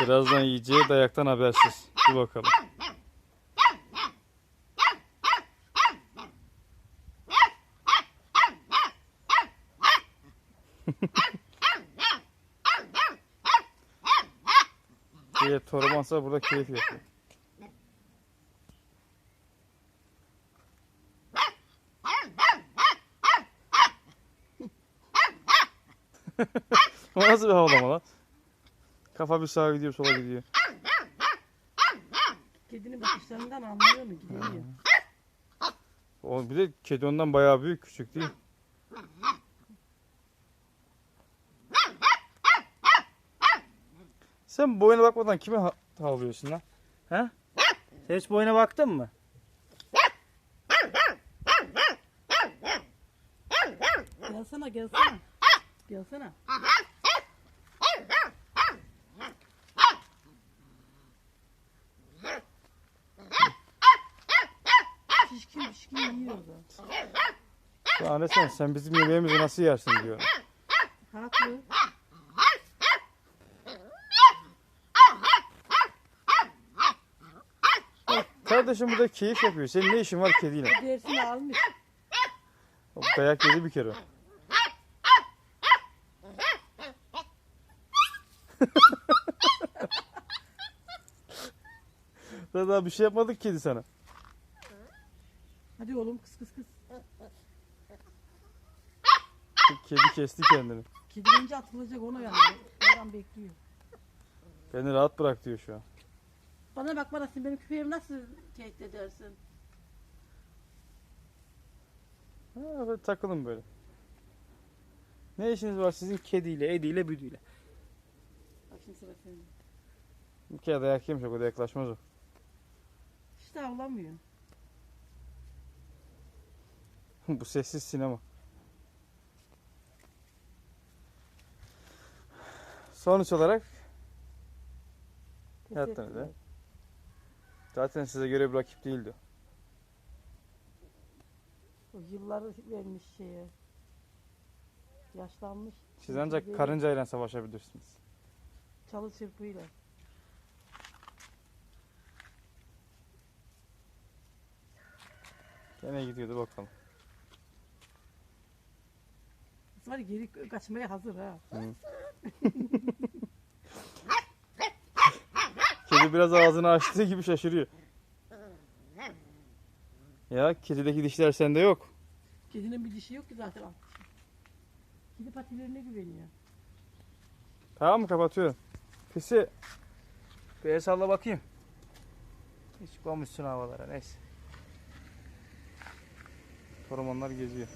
Birazdan yiyeceği dayaktan habersiz. Dur bakalım. diye torumansa burada keyif yapıyor. o nasıl bir havlama lan? Kafa bir sağa gidiyor sola gidiyor. Kedinin bakışlarından anlıyor mu gidemiyor. O bir de kedi ondan bayağı büyük küçük değil. Sen boyuna bakmadan kime ha- havlıyorsun lan? He? Sen hiç boyuna baktın mı? Gelsene gelsene. Gelsene. Pişkin yiyor da. Daha ne sen, sen bizim yemeğimizi nasıl yersin diyor. Haklı. Kardeşim burada keyif yapıyor. Senin ne işin var kediyle? Dersini almış. O dayak yedi bir kere. daha bir şey yapmadık kedi sana. Hadi oğlum kıs kıs kıs. Kedi kesti kendini. Kedi önce atılacak ona yani. Oradan bekliyor. Beni rahat bırak diyor şu an. Bana bak bana sen benim köpeğimi nasıl tehdit edersin? Ha, böyle takılın böyle. Ne işiniz var sizin kediyle, ediyle, büdüyle? Bak şimdi sıra senin. Bir kere dayak yemiş o kadar yaklaşmaz o. İşte avlamıyor. Bu sessiz sinema. Sonuç olarak Yattınız ha? zaten size göre bir rakip değildi. O yılları vermiş şeye. Yaşlanmış. Siz ancak karıncayla savaşabilirsiniz. Çalı çırpıyla. Gene gidiyordu bakalım. Var geri kaçmaya hazır ha. Kedi biraz ağzını açtığı gibi şaşırıyor. Ya kedideki dişler sende yok. Kedinin bir dişi yok ki zaten alt dişi. Kedi patilerine güveniyor. Tamam mı kapatıyorum. Pisi. Bir el salla bakayım. Hiç koymuşsun havalara neyse. Hormonlar geziyor.